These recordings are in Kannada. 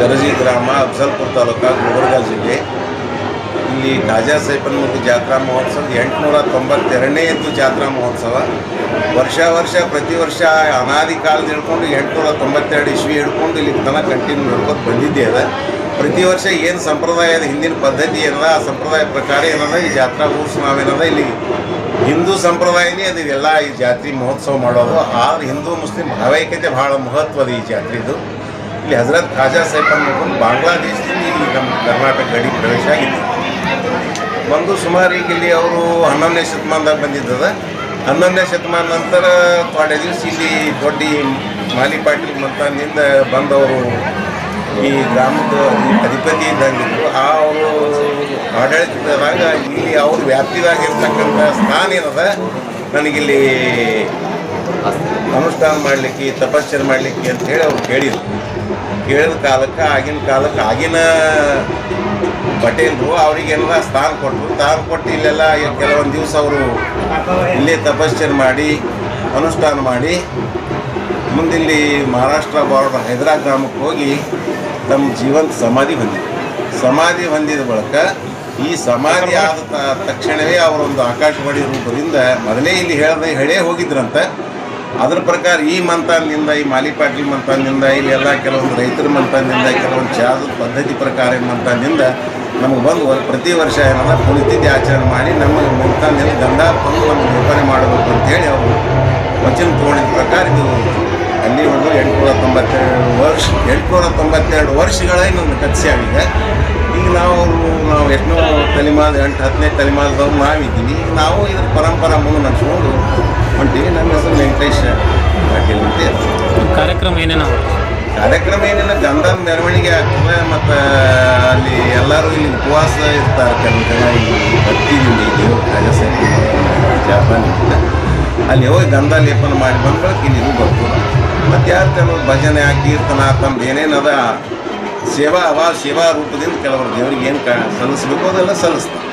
ಗರಜಿ ಗ್ರಾಮ ಅಫ್ಜಲ್ಪುರ ತಾಲೂಕ ಗುಲ್ಬರ್ಗ ಜಿಲ್ಲೆ. ಇಲ್ಲಿ ಖಾಜಾ ಸೈಪನ್ಮುಖಿ ಜಾತ್ರಾ ಮಹೋತ್ಸವ ಎಂಟುನೂರ ತೊಂಬತ್ತೆರಡನೇದು ಜಾತ್ರಾ ಮಹೋತ್ಸವ. ವರ್ಷ ವರ್ಷ ಪ್ರತಿ ವರ್ಷ ಅನಾದಿ ಕಾಲದ ಹಿಡ್ಕೊಂಡು ಎಂಟುನೂರ ತೊಂಬತ್ತೆರಡು ಇಸ್ವಿ ಹಿಡ್ಕೊಂಡು ಇಲ್ಲಿ ತನಕ ಕಂಟಿನ್ಯೂ ನಡ್ಕೊತ ಬಂದಿದ್ದೇ ಅದ. ಪ್ರತಿ ವರ್ಷ ಏನು ಸಂಪ್ರದಾಯದ ಹಿಂದಿನ ಪದ್ಧತಿ ಏನದ, ಆ ಸಂಪ್ರದಾಯ ಪ್ರಕಾರ ಏನದ, ಈ ಜಾತ್ರಾ ಮಹೋತ್ಸವ ನಾವೇನದ, ಇಲ್ಲಿ ಹಿಂದೂ ಸಂಪ್ರದಾಯನೇ ಅದು ಎಲ್ಲ ಈ ಜಾತ್ರೆ ಮಹೋತ್ಸವ ಮಾಡೋದು. ಆ ಹಿಂದೂ ಮುಸ್ಲಿಂ ಭಾವೈಕ್ಯತೆ ಭಾಳ ಮಹತ್ವದ ಈ ಜಾತ್ರೆದು ಇಲ್ಲಿ ಹಜರತ್ ಖಾಜಾ ಸಾಹೇಬ್ ಅನ್ನೋದು ಬಾಂಗ್ಲಾದೇಶದಿಂದ ಇಲ್ಲಿ ನಮ್ಮ ಕರ್ನಾಟಕ ಗಡಿ ಪ್ರವೇಶ ಆಗಿತ್ತು ಬಂದು ಸುಮಾರು ಈಗ ಇಲ್ಲಿ ಅವರು ಹನ್ನೊಂದನೇ ಶತಮಾನದಾಗ ಬಂದಿದ್ದದ. ಹನ್ನೊಂದನೇ ಶತಮಾನ ನಂತರ ಥೋಡೆ ದಿವಸ ಇಲ್ಲಿ ದೊಡ್ಡ ಮಾಲಿ ಪಾಟೀಲ್ ಮಂತಾನಿಂದ ಬಂದವರು ಈ ಗ್ರಾಮದ ಅಧಿಪತಿ ಇದ್ದಂಗಿದ್ರು ಆ ಅವರು ಆಡಳಿತದಾಗ ಇಲ್ಲಿ ಅವ್ರ ವ್ಯಾಪ್ತಿದಾಗ ಇರ್ತಕ್ಕಂಥ ಸ್ಥಾನ ಏನದ? ನನಗಿಲ್ಲಿ ಅನುಷ್ಠಾನ ಮಾಡಲಿಕ್ಕೆ ತಪಸ್ಸನ್ನು ಮಾಡಲಿಕ್ಕೆ ಅಂತ ಹೇಳಿ ಅವ್ರು ಕೇಳಿದ್ರು. ಕೇಳಿದ ಕಾಲಕ್ಕೆ, ಆಗಿನ ಕಾಲಕ್ಕೆ, ಆಗಿನ ಪಟೇಲರು ಅವರಿಗೆಲ್ಲ ಸ್ಥಾನ ಕೊಟ್ಟರು ಸ್ಥಾನ ಕೊಟ್ಟು ಇಲ್ಲೆಲ್ಲ ಕೆಲವೊಂದು ದಿವಸ ಅವರು ಇಲ್ಲೇ ತಪಸ್ಸನ್ನು ಮಾಡಿ, ಅನುಷ್ಠಾನ ಮಾಡಿ, ಮುಂದಿಲ್ಲಿ ಮಹಾರಾಷ್ಟ್ರ ಬಾರ್ಡರ್ ಹೈದರಾಬಾದ್ ಗ್ರಾಮಕ್ಕೆ ಹೋಗಿ ತಮ್ಮ ಜೀವಂತ ಸಮಾಧಿ ಹೊಂದಿದ್ರು. ಸಮಾಧಿ ಹೊಂದಿದ ಬಳಿಕ ಈ ಸಮಾಧಿ ಆದ ತಕ್ಷಣವೇ ಅವರೊಂದು ಆಕಾಶವಾಣಿ ರೂಪದಿಂದ ಮೊದಲೇ ಇಲ್ಲಿ ಹೇಳ್ದೆ, ಹೇಳೇ ಹೋಗಿದ್ರಂತೆ. ಅದ್ರ ಪ್ರಕಾರ ಈ ಮಂತಾನಿಂದ ಈ ಮಾಲಿ ಪಾಟೀಲ್ ಮಂತಾನಿಂದ ಇಲ್ಲಿ ಎಲ್ಲ ಕೆಲವೊಂದು ರೈತರ ಮಂತಾನಿಂದ ಕೆಲವೊಂದು ಜಾದ ಪದ್ಧತಿ ಪ್ರಕಾರ ಮಂತಾನಿಂದ ನಮಗೆ ಬಂದು ಪ್ರತಿ ವರ್ಷ ಏನದ ಪುಣ್ಯತಿಥಿ ಆಚರಣೆ ಮಾಡಿ ನಮಗೆ ಮಂತಾನಿಂದ ಗಂಧ ತಂದು ಒಂದು ನಿರೂಪಣೆ ಮಾಡಬೇಕು ಅಂತೇಳಿ ಅವರು ವಚನ ತಗೊಂಡಿದ್ದ ಪ್ರಕಾರ ಇದು ಅಲ್ಲಿ ಒಂದು ಎಂಟುನೂರ ತೊಂಬತ್ತೆರಡು ವರ್ಷ, ಎಂಟುನೂರ ತೊಂಬತ್ತೆರಡು ವರ್ಷಗಳೇ ಇನ್ನೊಂದು ಕತ್ಸ್ಯಾವೀಗ ಈಗ ನಾವು ನಾವು ಎಷ್ಟೋ ತಲೆಮಾದ ಎಂಟು ಹತ್ತನೇ ತಲೆಮಾರದವ್ರು ನಾವಿದ್ದೀವಿ. ಈಗ ನಾವು ಇದ್ರ ಪರಂಪರೆ ಮುಂದೆ ನಡೆಸ್ಕೊಂಡು ಹೊಂಟೀವಿ ನನ್ನ ಹೆಸರು ವೆಂಕಟೇಶ್ ಪಾಟೀಲ್ ಅಂತ. ಕಾರ್ಯಕ್ರಮ ಏನೇನು ಕಾರ್ಯಕ್ರಮ ಏನಿಲ್ಲ ಗಂಧದ ಮೆರವಣಿಗೆ ಆಗ್ತದೆ ಮತ್ತು ಅಲ್ಲಿ ಎಲ್ಲರೂ ಇಲ್ಲಿ ಉಪವಾಸ ಇರ್ತಾರೆ ಕೆಲವು ಜನ ಈ ಭಕ್ತಿಯಿಂದ ಈ ದೇವ್ರ ಅಲ್ಲಿ ಹೋಗಿ ಗಂಧ ಲೇಪನ ಮಾಡಿ ಬಂದ ಬಳಿಕ ಇಲ್ಲಿ ಬರ್ತದೆ ಮತ್ತು ಯಾರು ಕೆಲವು ಭಜನೆ ಕೀರ್ತನ ತಮ್ದು ಏನೇನದ ಸೇವಾ ಅವಾ ಸೇವಾ ರೂಪದಿಂದ ಕೆಲವರು ದೇವರಿಗೆ ಏನು ಕ ಸಲ್ಲಿಸ್ಬೇಕು ಅದೆಲ್ಲ ಸಲ್ಲಿಸ್ತಾರೆ.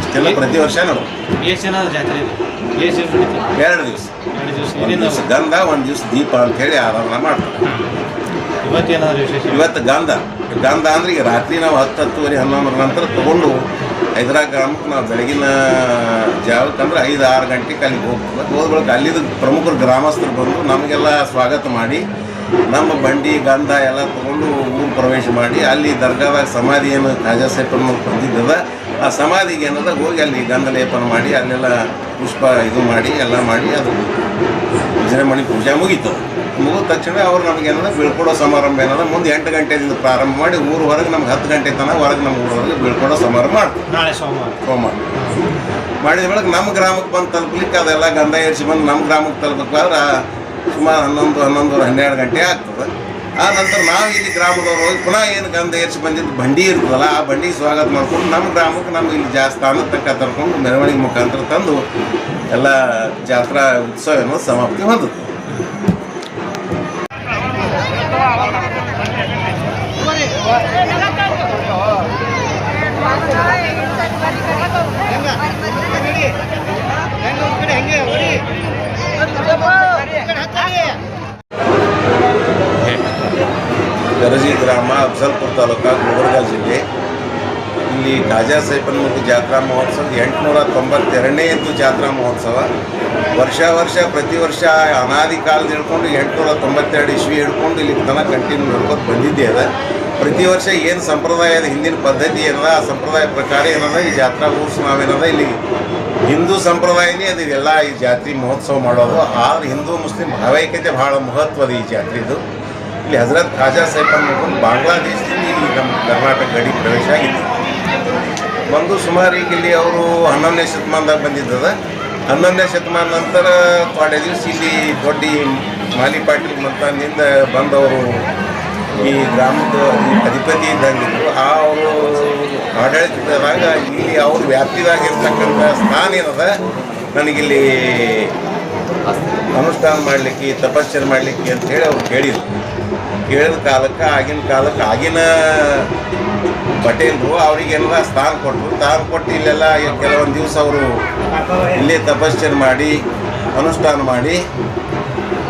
ಇಷ್ಟೆಲ್ಲ ಪ್ರತಿ ವರ್ಷ ನಾವು ಎಷ್ಟು ಜನ ಜಾತ್ರೆ ಇದೆ. ಎರಡು ದಿವಸ. ಎರಡು ದಿವಸ. ಒಂದು ದಿವಸ ಗಂಧ ಒಂದು ದಿವಸ ದೀಪ ಅಂತೇಳಿ ಆರಾಧನೆ ಮಾಡ್ತಾರೆ. ಇವತ್ತೇನಾದ್ರು ವಿಶೇಷ? ಇವತ್ತು ಗಂಧ. ಗಂಧ ಅಂದ್ರೆ ಈಗ ರಾತ್ರಿ ನಾವು ಹತ್ತು ಹತ್ತುವರೆ ಹನ್ನೊಂದರ ನಂತರ ತಗೊಂಡು ಹೈದರಾಬಾದ್ ಗ್ರಾಮಕ್ಕೆ ನಾವು ಬೆಳಗಿನ ಜಾವಕ್ಕಂದ್ರೆ ಐದು ಆರು ಗಂಟೆಗೆ ಅಲ್ಲಿಗೆ ಹೋಗ್ತೀವಿ. ಹೋದ ಬಳಿಕ ಅಲ್ಲಿದ ಪ್ರಮುಖರು ಗ್ರಾಮಸ್ಥರು ಬಂದು ನಮಗೆಲ್ಲ ಸ್ವಾಗತ ಮಾಡಿ ನಮ್ಮ ಬಂಡಿ ಗಂಧ ಎಲ್ಲ ತಗೊಂಡು ಪ್ರವೇಶ ಮಾಡಿ ಅಲ್ಲಿ ದರ್ಗಾದಾಗ ಸಮಾಧಿ ಏನು ಖಾಜಾ ಸೈಪನ್ ಬಂದಿದ್ದದ. ಆ ಸಮಾಧಿಗೆ ಏನದ ಹೋಗಿ ಅಲ್ಲಿ ಗಂಧ ಲೇಪನ ಮಾಡಿ ಅಲ್ಲೆಲ್ಲ ಪುಷ್ಪ ಇದು ಮಾಡಿ ಎಲ್ಲ ಮಾಡಿ ಅದು ವಿಜೃಂಭಣೆ ಪೂಜೆ ಮುಗೀತು. ಮುಗಿದ ತಕ್ಷಣ ಅವ್ರು ನಮಗೆ ಏನದ ಬೀಳ್ಕೊಡೋ ಸಮಾರಂಭ ಏನದ ಮುಂದೆ ಎಂಟು ಗಂಟೆದಿಂದ ಪ್ರಾರಂಭ ಮಾಡಿ ಊರು ಹೊರಗೆ ನಮ್ಗೆ ಹತ್ತು ಗಂಟೆ ತನಕ ಹೊರಗೆ ನಮ್ಮ ಊರವರೆಗೆ ಬೀಳ್ಕೊಡೋ ಸಮಾರಂಭ ಮಾಡ್ತೀವಿ ನಾಳೆ ಸೋಮವಾರ. ಸೋಮವಾರ. ಮಾಡಿದ ಬಳಿಕ ನಮ್ಮ ಗ್ರಾಮಕ್ಕೆ ಬಂದು ತಲುಪಲಿಕ್ಕೆ ಅದೆಲ್ಲ ಗಂಧ ಏರಿಸಿ ಬಂದು ನಮ್ಮ ಗ್ರಾಮಕ್ಕೆ ತಲುಪಬೇಕಾದ್ರೆ ಸುಮಾರು ಹನ್ನೊಂದು ಹನ್ನೊಂದು ಹನ್ನೆರಡು ಗಂಟೆ ಆಗ್ತದೆ. ಆ ನಂತರ ನಾವು ಇಲ್ಲಿ ಗ್ರಾಮದವ್ರು ಹೋಗಿ ಪುನಃ ಏನು ಗಂಧ ಹೆಚ್ಚು ಬಂದಿದ್ದು ಬಂಡಿ ಇರ್ತದಲ್ಲ, ಆ ಬಂಡಿಗೆ ಸ್ವಾಗತ ಮಾಡ್ಕೊಂಡು ನಮ್ಮ ಗ್ರಾಮಕ್ಕೆ ನಮ್ಗೆ ಇಲ್ಲಿ ಜಾಸ್ತಿ ತಕ್ಕ ತರ್ಕೊಂಡು ಮೆರವಣಿಗೆ ಮುಖಾಂತರ ತಂದು ಎಲ್ಲ ಜಾತ್ರಾ ಉತ್ಸವ ಸಮಾಪ್ತಿ ಹೊಂದುತ್ತೆ ಗರಜಿ ಗ್ರಾಮ ಅಫ್ಜಲ್ಪುರ ತಾಲೂಕ ಗುಲ್ಬರ್ಗ ಜಿಲ್ಲೆ. ಇಲ್ಲಿ ಖಾಜಾ ಸೈಪನ್ಮುಖಿ ಜಾತ್ರಾ ಮಹೋತ್ಸವ ಎಂಟುನೂರ ತೊಂಬತ್ತೆರಡನೇದ್ದು ಜಾತ್ರಾ ಮಹೋತ್ಸವ. ವರ್ಷ ವರ್ಷ ಪ್ರತಿ ವರ್ಷ ಅನಾದಿ ಕಾಲದ ಹಿಡ್ಕೊಂಡು ಎಂಟುನೂರ ತೊಂಬತ್ತೆರಡು ಇಸ್ವಿ ಹಿಡ್ಕೊಂಡು ಇಲ್ಲಿ ತನಕ ಕಂಟಿನ್ಯೂ ನೋಡ್ಕೊಂಡು ಬಂದಿದ್ದೆ ಅದ. ಪ್ರತಿ ವರ್ಷ ಏನು ಸಂಪ್ರದಾಯದ ಹಿಂದಿನ ಪದ್ಧತಿ ಏನದ, ಆ ಸಂಪ್ರದಾಯ ಪ್ರಕಾರ ಏನದ, ಈ ಜಾತ್ರಾ ಊರ್ಸ್ ನಾವೇನದ, ಇಲ್ಲಿ ಹಿಂದೂ ಸಂಪ್ರದಾಯನೇ ಅದು ಎಲ್ಲ ಈ ಜಾತ್ರೆ ಮಹೋತ್ಸವ ಮಾಡೋದು. ಆದ್ರೆ ಹಿಂದೂ ಮುಸ್ಲಿಂ ಭಾವೈಕ್ಯತೆ ಭಾಳ ಮಹತ್ವದ ಈ ಜಾತ್ರೆದು ಇಲ್ಲಿ ಹಜರತ್ ಖಾಜಾ ಸಾಹೇಬ್ ಮಾಡ್ಕೊಂಡು ಬಾಂಗ್ಲಾದೇಶದಿಂದ ಇಲ್ಲಿ ನಮ್ಮ ಕರ್ನಾಟಕ ಗಡಿ ಪ್ರವೇಶ ಆಗಿದೆ. ಬಂದು ಸುಮಾರು ಇಲ್ಲಿ ಅವರು ಹನ್ನೊಂದನೇ ಶತಮಾನದಾಗ ಬಂದಿದ್ದದ. ಹನ್ನೊಂದನೇ ಶತಮಾನ ನಂತರ ಥೋಡೆ ದಿವಸ ಇಲ್ಲಿ ದೊಡ್ಡ ಮಾಲಿ ಪಾಟೀಲ್ ಮಂತಾನಿಂದ ಬಂದವರು ಈ ಗ್ರಾಮದ ಅಧಿಪತಿ ಇದ್ದಂಗಿದ್ರು ಆ ಅವರು ಆಡಳಿತದಾಗ ಇಲ್ಲಿ ಅವ್ರ ವ್ಯಾಪ್ತಿದಾಗ ಇರ್ತಕ್ಕಂಥ ಸ್ಥಾನ ಏನದ? ನನಗಿಲ್ಲಿ ಅನುಷ್ಠಾನ ಮಾಡಲಿಕ್ಕೆ ತಪಸ್ಸನ್ನು ಮಾಡಲಿಕ್ಕೆ ಅಂತ ಹೇಳಿ ಅವ್ರು ಕೇಳಿದ್ರು. ಕೇಳಿದ ಕಾಲಕ್ಕೆ, ಆಗಿನ ಕಾಲಕ್ಕೆ, ಆಗಿನ ಪಟೇಲರು ಅವರಿಗೆಲ್ಲ ಸ್ಥಾನ ಕೊಟ್ಟರು ಸ್ಥಾನ ಕೊಟ್ಟು ಇಲ್ಲೆಲ್ಲ ಕೆಲವೊಂದು ದಿವಸ ಅವರು ಇಲ್ಲೇ ತಪಸ್ಸನ್ನು ಮಾಡಿ, ಅನುಷ್ಠಾನ ಮಾಡಿ,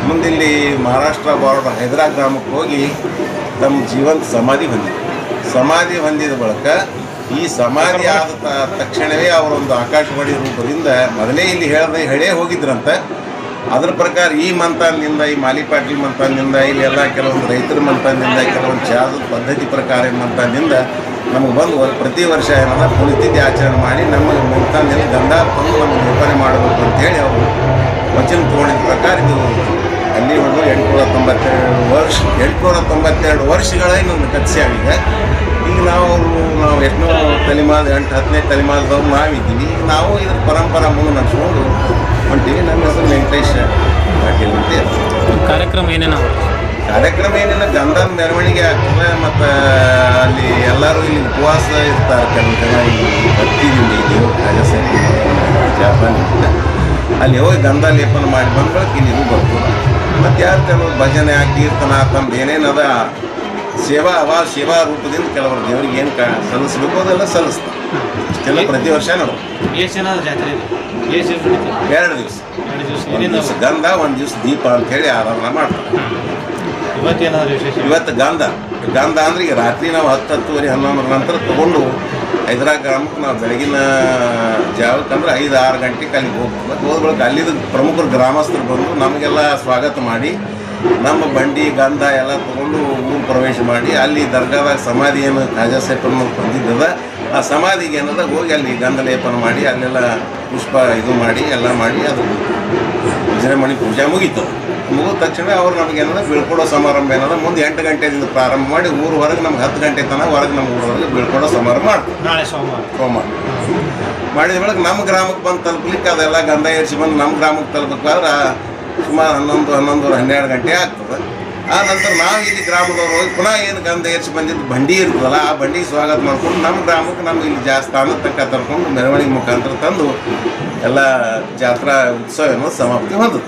ಮುಂದಿಲ್ಲಿ ಮಹಾರಾಷ್ಟ್ರ ಬಾರ್ಡರ್ ಹೈದರಾ ಗ್ರಾಮಕ್ಕೆ ಹೋಗಿ ತಮ್ಮ ಜೀವಂತ ಸಮಾಧಿ ಹೊಂದಿದ್ರು. ಸಮಾಧಿ ಹೊಂದಿದ ಬಳಿಕ ಈ ಸಮಾಧಿ ಆದ ತಕ್ಷಣವೇ ಅವರೊಂದು ಆಕಾಶವಾಣಿ ರೂಪದಿಂದ ಮೊದಲೇ ಇಲ್ಲಿ ಹೇಳದೆ, ಹೇಳೇ ಹೋಗಿದ್ರಂತ. ಅದ್ರ ಪ್ರಕಾರ ಈ ಮಂತಾನಿಂದ ಈ ಮಾಲಿ ಪಾಟೀಲ್ ಇಲ್ಲಿ ಇಲ್ಲೆಲ್ಲ ಕೆಲವೊಂದು ರೈತರ ಮಂತಾನಿಂದ ಕೆಲವೊಂದು ಜಾದ ಪದ್ಧತಿ ಪ್ರಕಾರ ಮಂತಾನಿಂದ ನಮಗೆ ಬಂದು ಪ್ರತಿ ವರ್ಷ ಏನಲ್ಲ ಪುಣ್ಯತಿಥಿ ಆಚರಣೆ ಮಾಡಿ ನಮಗೆ ಮಂತಾನಿಂದ ಗಂಧ ತಂದು ನಮಗೆ ನಿರೂಪಣೆ ಮಾಡಬೇಕು ಅಂತೇಳಿ ಅವರು ವಚನ ತಗೊಂಡಿದ್ದ ಪ್ರಕಾರ ಇದು ಅಲ್ಲಿ ಒಂದು ಎಂಟುನೂರ ತೊಂಬತ್ತೆರಡು ವರ್ಷ, ಎಂಟುನೂರ ತೊಂಬತ್ತೆರಡು ಇನ್ನೊಂದು ನನ್ನ ಕತ್ಸ್ಯಾವೀಗ ಈಗ ನಾವು ನಾವು ಎಷ್ಟೋ ತಲೆಮಾದ ಎಂಟು ಹತ್ತನೇ ತಲೆಮಾರದವ್ರು ನಾವಿದ್ದೀವಿ. ಈಗ ನಾವು ಇದ್ರ ಪರಂಪರಾ ಮುಂದೆ ನಡೆಸ್ಕೊಂಡು ಹೊಂಟೀವಿ. ನನ್ನ ಹೆಸರು ವೆಂಕಟೇಶ್. ಪಾಟೀಲ್ ಅಂತೇಳಿ ಕಾರ್ಯಕ್ರಮ ಏನೇನು ಕಾರ್ಯಕ್ರಮ ಏನಿಲ್ಲ ಗಂಧದ ಮೆರವಣಿಗೆ ಆಗ್ತದೆ ಮತ್ತು ಅಲ್ಲಿ ಎಲ್ಲರೂ ಇಲ್ಲಿ ಉಪವಾಸ ಇರ್ತಾರೆ. ಕೆಲವು ಜನ ಈ ಬರ್ತಿದ್ದೀವಿ ದೇವ್ರ ರಾಜಸೇನೆ ಜಾಪಾನ್ ಅಲ್ಲಿ ಹೋಗಿ ಗಂಧ ಲೇಪನ ಮಾಡಿ ಬಂದ ಬಳಿಕ ಇಲ್ಲಿ ಇದು ಬರ್ತದೆ ಮತ್ತು ಯಾರು ಕೆಲವು ಭಜನೆ ಕೀರ್ತನ ತಮ್ದು ಏನೇನದ ಸೇವಾ ಅವ ಸೇವಾ ರೂಪದಿಂದ ಕೆಲವರು ದೇವರಿಗೆ ಏನು ಕ ಸಲ್ಲಿಸ್ಬೇಕು ಅದೆಲ್ಲ ಸಲ್ಲಿಸ್ತಾರೆ. ಇಷ್ಟೆಲ್ಲ ಪ್ರತಿ ವರ್ಷ ನಾವು ಎಷ್ಟು ಜನ ಜಾತ್ರೆ ಇದೆ? ಎಷ್ಟು ಎರಡು ದಿವಸ. ಎರಡು ದಿವಸ. ಗಂಧ ಒಂದು ದಿವಸ ದೀಪ ಅಂತೇಳಿ ಆರಾಧನೆ ಮಾಡ್ತಾರೆ. ಇವತ್ತೇನಾದ್ರು ವಿಶೇಷ? ಇವತ್ತು ಗಂಧ. ಗಂಧ ಅಂದ್ರೆ ಈಗ ರಾತ್ರಿ ನಾವು ಹತ್ತು ಹತ್ತುವರೆ ಹನ್ನೊಂದರ ನಂತರ ತಗೊಂಡು ಹೈದರಾಬಾದ್ ಗ್ರಾಮಕ್ಕೆ ನಾವು ಬೆಳಗಿನ ಜಾವಕ್ಕೆ ಅಂದ್ರೆ ಐದು ಆರು ಗಂಟೆಗೆ ಅಲ್ಲಿಗೆ ಹೋಗ್ಬೇಕು ಹೋದ ಬಳಿಕ ಅಲ್ಲಿದ್ದು ಪ್ರಮುಖರು ಗ್ರಾಮಸ್ಥರು ಬಂದು ನಮಗೆಲ್ಲ ಸ್ವಾಗತ ಮಾಡಿ ನಮ್ಮ ಬಂಡಿ ಗಂಧ ಎಲ್ಲ ತಗೊಂಡು ಊರು ಪ್ರವೇಶ ಮಾಡಿ ಅಲ್ಲಿ ದರ್ಗಾದಾಗ ಸಮಾಧಿ ಏನು ಖಾಜಾ ಸೇಪನ್ನು ಬಂದಿದ್ದದ ಆ ಸಮಾಧಿಗೆ ಏನದ ಹೋಗಿ ಅಲ್ಲಿ ಗಂಧ ಲೇಪನ ಮಾಡಿ ಅಲ್ಲೆಲ್ಲ ಪುಷ್ಪ ಇದು ಮಾಡಿ ಎಲ್ಲ ಮಾಡಿ ಅದು ವಿಜೃಂಭಣೆ ಪೂಜೆ ಮುಗೀತು. ಮುಗಿದ ತಕ್ಷಣ ಅವ್ರು ನಮಗೆ ಏನದ ಬೀಳ್ಕೊಡೋ ಸಮಾರಂಭ ಏನದ ಮುಂದೆ ಎಂಟು ಗಂಟೆಯಿಂದ ಪ್ರಾರಂಭ ಮಾಡಿ ಊರು ಹೊರಗೆ ನಮ್ಗೆ ಹತ್ತು ಗಂಟೆ ತನಕ ಹೊರಗೆ ನಮ್ಮ ಊರೊಳಗೆ ಬೀಳ್ಕೊಡೋ ಸಮಾರಂಭ ಮಾಡ್ತೀವಿ. ನಾಳೆ ಸೋಮವಾರ. ಸೋಮ ಮಾಡಿದ ಬಳಿಕ ನಮ್ಮ ಗ್ರಾಮಕ್ಕೆ ಬಂದು ತಲುಪಲಿಕ್ಕೆ ಅದೆಲ್ಲ ಗಂಧ ಏರಿಸಿ ಬಂದು ನಮ್ಮ ಗ್ರಾಮಕ್ಕೆ ತಲುಪಬೇಕಾದ್ರೆ ಸುಮಾರು ಹನ್ನೊಂದು ಹನ್ನೊಂದು ಹನ್ನೆರಡು ಗಂಟೆ ಆಗ್ತದೆ. ಆ ನಂತರ ನಾವು ಇಲ್ಲಿ ಗ್ರಾಮದವ್ರು ಹೋಗಿ ಪುನಃ ಏನು ಗಂಧ ಏರ್ಸಿ ಬಂದಿದ್ದು ಬಂಡಿ ಇರ್ತದಲ್ಲ, ಆ ಬಂಡಿಗೆ ಸ್ವಾಗತ ಮಾಡ್ಕೊಂಡು ನಮ್ಮ ಗ್ರಾಮಕ್ಕೆ ನಮ್ಗೆ ಇಲ್ಲಿ ಜಾಸ್ತಿ ಸ್ಥಾನದ ತಕ್ಕ ತರ್ಕೊಂಡು ಮೆರವಣಿಗೆ ಮುಖಾಂತರ ತಂದು ಎಲ್ಲ ಜಾತ್ರಾ ಉತ್ಸವ ಏನೋ ಸಮಾಪ್ತಿ ಹೊಂದದ್ದು